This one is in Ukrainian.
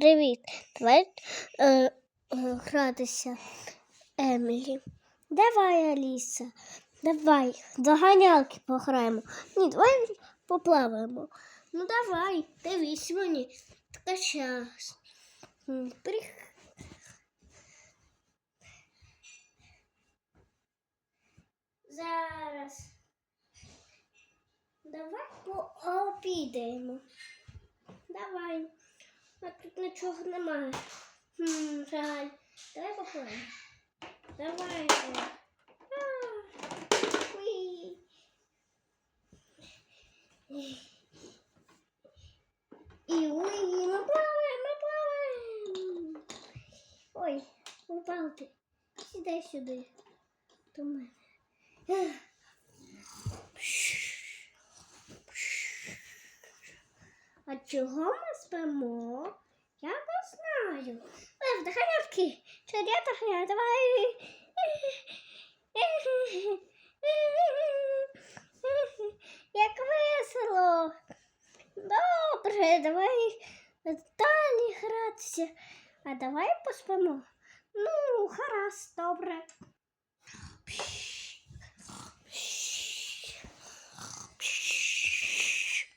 Привіт. Давай е, е, гратися, Емілі. Давай, Аліса. Давай, до ганялки пограємо. Ні, давай поплаваємо. Ну давай, дивись мені. Така час. Прих... Зараз. Давай пообідаємо. Давай. Нічого немає. Хм, жаль. Давай попливемо. Давай. І уй, ми плаваємо, ми плаваємо. Ой, упав ти. Сідай сюди. До мене. А чого ми спимо? Я Чи я давай. Як весело. Добре, давай далі гратися. А давай поспимо. Ну, гаразд, добре.